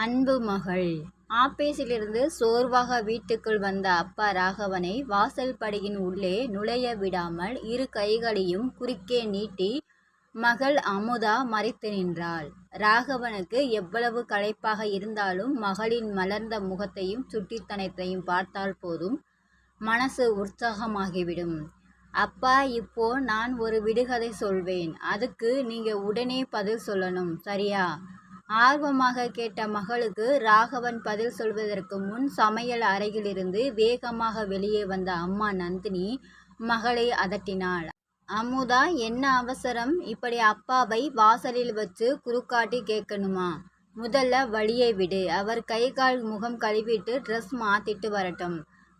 அன்பு மகள். ஆபீஸிலிருந்து சோர்வாக வீட்டுக்குள் வந்த அப்பா ராகவனை வாசல் படியின் உள்ளே நுழைய விடாமல் இரு கைகளையும் குறுக்கே நீட்டி மகள் அமுதா மறைத்து நின்றாள். ராகவனுக்கு எவ்வளவு களைப்பாக இருந்தாலும் மகளின் மலர்ந்த முகத்தையும் சுட்டித்தனத்தையும் பார்த்தால் போதும். மனசு உற்சாகமாகிவிடும். அப்பா இப்போ நான் ஒரு விடுகதை சொல்வேன். அதுக்கு நீங்க உடனே பதில் சொல்லணும். சரியா? ஆர்வமாக கேட்ட மகளுக்கு ராகவன் பதில் சொல்வதற்கு முன் சமையல் அறையிலிருந்து வேகமாக வெளியே வந்த அம்மா நந்தினி மகளை அதட்டினாள். அமுதா என்ன அவசரம்? இப்படி அப்பாவை வாசலில் வச்சு குறுக்காட்டி கேட்கணுமா? முதல்ல வழியை விடு அவர் கை கால் முகம் கழுவிட்டு ட்ரெஸ் மாத்திட்டு வரட்டும்.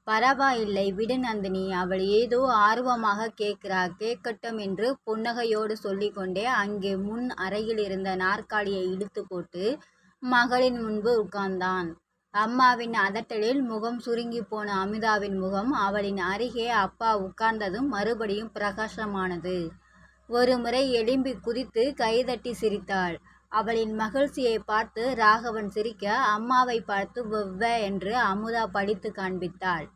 பரவாயில்லை விடு நந்தினி. அவள் ஏதோ ஆர்வமாக கேட்கிறா கேட்கட்டும் என்று புன்னகையோடு சொல்லிக்கொண்டே அங்கே முன் அறையில் இருந்த நாற்காலியை இழுத்து போட்டு மகளின் முன்பு உட்கார்ந்தான். அம்மாவின் அதட்டலில் முகம் சுருங்கி போன அமிதாவின் முகம் அவளின் அருகே அப்பா உட்கார்ந்ததும் மறுபடியும் பிரகாசமானது. ஒரு முறை எலும்பி குதித்து கைதட்டி சிரித்தாள். அவளின் மகிழ்ச்சியை பார்த்து ராகவன் சிரிக்க அம்மாவை பார்த்து வெவ்வ என்று அமுதா படித்து காண்பித்தாள்.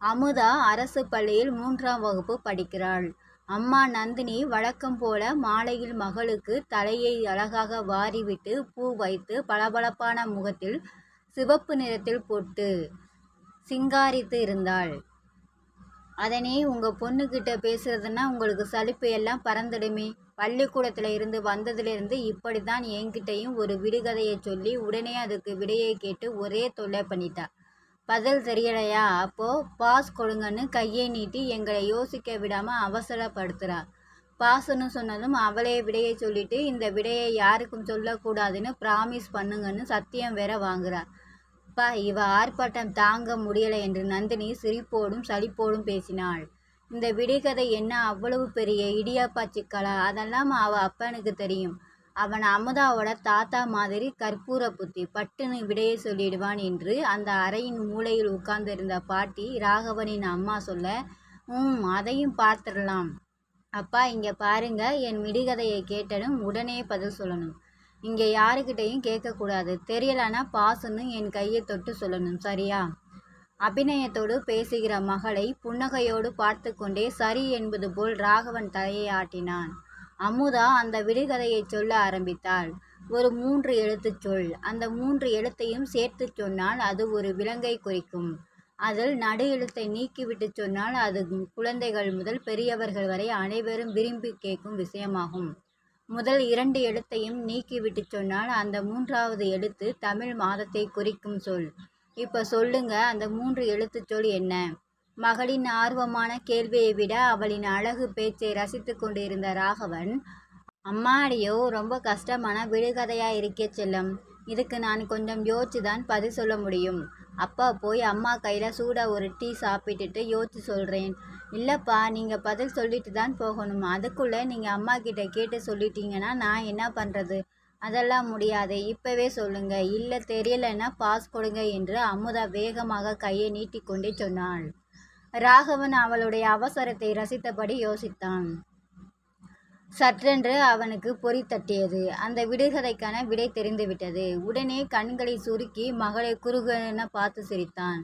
அமுதா அரசு பள்ளியில் மூன்றாம் வகுப்பு படிக்கிறாள். அம்மா நந்தினி வழக்கம் போல மாலையில் மகளுக்கு தலையை அழகாக வாரிவிட்டு பூ வைத்து பளபளப்பான முகத்தில் சிவப்பு நிறத்தில் போட்டு சிங்காரித்து இருந்தாள். அதனே உங்கள் பொண்ணுக்கிட்ட பேசுறதுன்னா உங்களுக்கு சலிப்பு எல்லாம் பறந்துடுமே. பள்ளிக்கூடத்தில் இருந்து வந்ததுலேருந்து இப்படி தான் என்கிட்டையும் ஒரு விடுகதையை சொல்லி உடனே அதுக்கு விடையை கேட்டு ஒரே தொல்லை பண்ணிட்டா. பதில் தெரியலையா? அப்போ பாஸ் கொடுங்கன்னு கையை நீட்டி எங்களை யோசிக்க விடாமல் அவசரப்படுத்துறா. பாஸ்ன்னு சொன்னதும் அவளே விடையை சொல்லிட்டு இந்த விடையை யாருக்கும் சொல்லக்கூடாதுன்னு ப்ராமிஸ் பண்ணுங்கன்னு சத்தியம் வேற வாங்குறா. அப்பா இவ ஆர்ப்பாட்டம் தாங்க முடியலை என்று நந்தினி சிரிப்போடும் சலிப்போடும் பேசினாள். இந்த விடைகதை என்ன அவ்வளவு பெரிய இடியாப்பா சிக்கலா? அதெல்லாம் அவ அப்பனுக்கு தெரியும். அவன் அமுதாவோட தாத்தா மாதிரி கற்பூர புத்தி பட்டுன்னு விடையை சொல்லிடுவான் என்று அந்த அறையின் மூலையில் உட்கார்ந்திருந்த பாட்டி ராகவனின் அம்மா சொல்ல ம் அதையும் பார்த்துடலாம். அப்பா இங்கே பாருங்க என் மிடிகதையை கேட்டதும் உடனே பதில் சொல்லணும். இங்கே யாருக்கிட்டையும் கேட்கக்கூடாது. தெரியலனா பாசுன்னு என் கையை தொட்டு சொல்லணும் சரியா அபிநயத்தோடு பேசுகிற மகளை புன்னகையோடு பார்த்து கொண்டே சரி என்பது போல் ராகவன் தலையை ஆட்டினான். அமுதா அந்த விடுகதையை சொல்ல ஆரம்பித்தாள். ஒரு மூன்று எழுத்துச் சொல். அந்த மூன்று எழுத்தையும் சேர்த்து சொன்னால் அது ஒரு விலங்கை குறிக்கும். அதில் நடு எழுத்தை நீக்கிவிட்டு சொன்னால் அது குழந்தைகள் முதல் பெரியவர்கள் வரை அனைவரும் விரும்பி கேட்கும் விஷயமாகும். முதல் இரண்டு எழுத்தையும் நீக்கிவிட்டு சொன்னால் அந்த மூன்றாவது எழுத்து தமிழ் மாதத்தை குறிக்கும் சொல். இப்போ சொல்லுங்க அந்த மூன்று எழுத்து சொல் என்ன? மகளின் ஆர்வமான கேள்வியை விட அவளின் அழகு பேச்சை ரசித்து கொண்டிருந்த ராகவன் அம்மாடியோ ரொம்ப கஷ்டமான விடுகதையா இருக்கே செல்லம். இதுக்கு நான் கொஞ்சம் யோசிச்சு தான் பதில் சொல்ல முடியும். அப்பா போய் அம்மா கையில் சூடாக ஒரு டீ சாப்பிட்டுட்டு யோசிச்சு சொல்கிறேன் இல்லைப்பா நீங்கள் பதில் சொல்லிட்டு தான் போகணும். அதுக்குள்ளே நீங்கள் அம்மா கிட்ட கேட்டு சொல்லிட்டீங்கன்னா நான் என்ன பண்ணுறது அதெல்லாம் முடியாது இப்போவே சொல்லுங்க. இல்லை தெரியலைன்னா பாஸ் கொடுங்க என்று அமுதா வேகமாக கையை நீட்டிக்கொண்டே சொன்னாள். ராகவன் அவளுடைய அவசரத்தை ரசித்தபடி யோசித்தான். சற்றென்று அவனுக்கு பொறி தட்டியது. அந்த விடுகதைக்கான விடை தெரிந்துவிட்டது. உடனே கண்களை சுருக்கி மகளை குறுகென பார்த்து சிரித்தான்.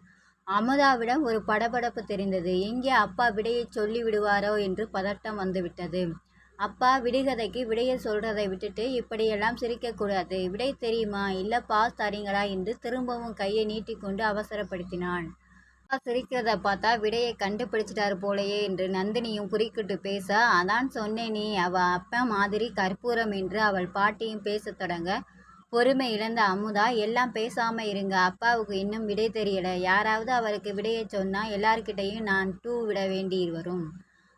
அமுதாவிடம் ஒரு படபடப்பு தெரிந்தது. எங்கே அப்பா விடையை சொல்லி விடுவாரோ என்று பதட்டம் வந்துவிட்டது. அப்பா விடுகதைக்கு விடையை சொல்றதை விட்டுட்டு இப்படியெல்லாம் சிரிக்கக்கூடாது விடை தெரியுமா? இல்லை பாஸ் தரீங்களா? என்று திரும்பவும் கையை நீட்டிக்கொண்டு அவசரப்படுத்தினான். சிரிக்கிறத பார்த்தா விடையை கண்டுபிடிச்சிட்டாரு போலயே என்று நந்தினியும் குறுக்கிட்டு பேச அதான் சொன்னேனே அவ அப்பா மாதிரி கற்பூரம் என்று அவள் பாட்டியும் பேசத் தொடங்க. பொறுமை இழந்த அமுதா எல்லாம் பேசாம இருங்க அப்பாவுக்கு இன்னும் விடை தெரியல. யாராவது அவருக்கு விடையை சொன்னா எல்லார்கிட்டையும் நான் டூ விட வேண்டி வரும்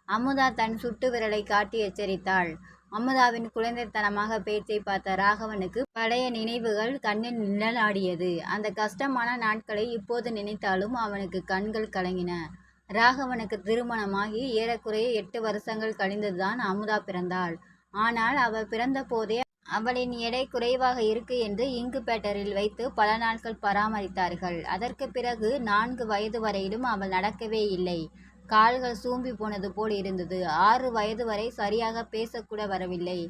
அமுதா தன் சுட்டு விரலை காட்டி எச்சரித்தாள். அமுதாவின் குழந்தைத்தனமாக பேச்சை பார்த்த ராகவனுக்கு பழைய நினைவுகள் கண்ணில் நிழலாடியது. அந்த கஷ்டமான நாட்களை இப்போது நினைத்தாலும் அவனுக்கு கண்கள் கலங்கின. ராகவனுக்கு திருமணமாகி ஏறக்குறைய எட்டு வருஷங்கள் கழிந்துதான் அமுதா பிறந்தாள். ஆனால் அவள் பிறந்த போதே அவளின் எடை குறைவாக இருக்கு என்று இங்குபேட்டரில் வைத்து பல நாட்கள் பராமரித்தார்கள். அதற்கு பிறகு நான்கு வயது வரையிலும் அவள் நடக்கவே இல்லை. கால்கள் சூம்பி போனது போல் இருந்தது. ஆறு வயது வரை சரியாக பேசக்கூட வரவில்லை.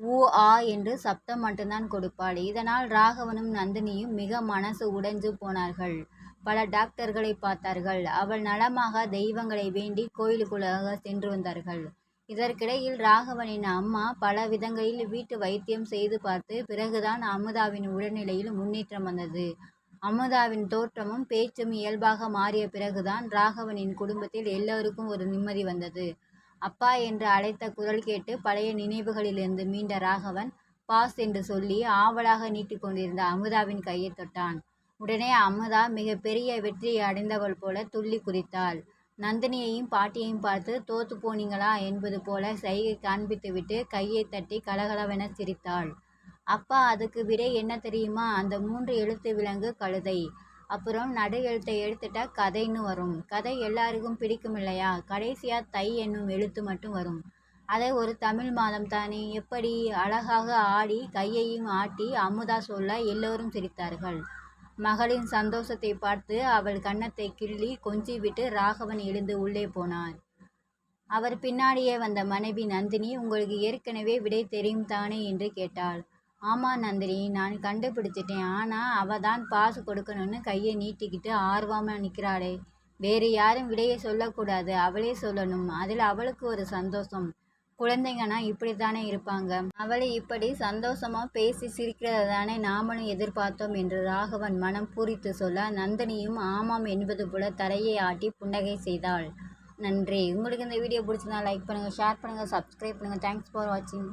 ஊ ஆ என்று சப்தம் மட்டும்தான் கொடுப்பாள். இதனால் ராகவனும் நந்தினியும் மிக மனசு உடைஞ்சு போனார்கள். பல டாக்டர்களை பார்த்தார்கள். அவள் நலமாக தெய்வங்களை வேண்டி கோயிலுக்குள்ளாக சென்று வந்தார்கள். இதற்கிடையில் ராகவனின் அம்மா பல விதங்களில் வீட்டு வைத்தியம் செய்து பார்த்து பிறகுதான் அமுதாவின் உடல்நிலையில் முன்னேற்றம் வந்தது. அமுதாவின் தோற்றமும் பேச்சும் இயல்பாக மாறிய பிறகுதான் ராகவனின் குடும்பத்தில் எல்லோருக்கும் ஒரு நிம்மதி வந்தது. அப்பா என்று அழைத்த குரல் கேட்டு பழைய நினைவுகளிலிருந்து மீண்ட ராகவன் பாஸ் என்று சொல்லி ஆவலாக நீட்டிக்கொண்டிருந்த அமுதாவின் கையை தொட்டான். உடனே அமுதா மிக பெரிய வெற்றியை அடைந்தவள் போல துள்ளி குதித்தாள். நந்தினியையும் பாட்டியையும் பார்த்து தோத்து போனீங்களா? என்பது போல சைகை காண்பித்துவிட்டு கையை தட்டி கலகலவென சிரித்தாள். அப்பா அதுக்கு விடை என்ன தெரியுமா? அந்த மூன்று எழுத்து விலங்கு கழுதை. அப்புறம் நடு எழுத்தை எடுத்துட்டா கதைன்னு வரும். கதை எல்லாருக்கும் பிடிக்கும் இல்லையா? கடைசியா தை என்னும் எழுத்து மட்டும் வரும். அதை ஒரு தமிழ் மாதம் தானே. எப்படி அழகாக ஆடி கையையும் ஆட்டி அமுதா சொல்ல எல்லோரும் சிரித்தார்கள். மகளின் சந்தோஷத்தை பார்த்து அவள் கன்னத்தை கிள்ளி கொஞ்சி விட்டு ராகவன் எழுந்து உள்ளே போனார். அவர் பின்னாடியே வந்த மனைவி நந்தினி உங்களுக்கு ஏற்கனவே விடை தெரியும் தானே? என்று கேட்டாள். ஆமாம் நந்தினி நான் கண்டுபிடிச்சிட்டேன். ஆனால் அவ தான் பாசு கொடுக்கணும்னு கையை நீட்டிக்கிட்டு ஆர்வமாக நிற்கிறாளே வேறு யாரும் விடையை சொல்லக்கூடாது. அவளே சொல்லணும். அதில் அவளுக்கு ஒரு சந்தோஷம். குழந்தைங்கன்னா இப்படி தானே இருப்பாங்க. அவளை இப்படி சந்தோஷமா பேசி சிரிக்கிறத தானே நாமளும் எதிர்பார்த்தோம் என்று ராகவன் மனம் பூரித்து சொல்ல நந்தினியும் ஆமாம் என்பது போல தரையை ஆட்டி புன்னகை செய்தாள். நன்றி. உங்களுக்கு இந்த வீடியோ பிடிச்சிருந்தா லைக் பண்ணுங்கள் ஷேர் பண்ணுங்கள் சப்ஸ்கிரைப் பண்ணுங்கள் தேங்க்ஸ் ஃபார் வாட்சிங்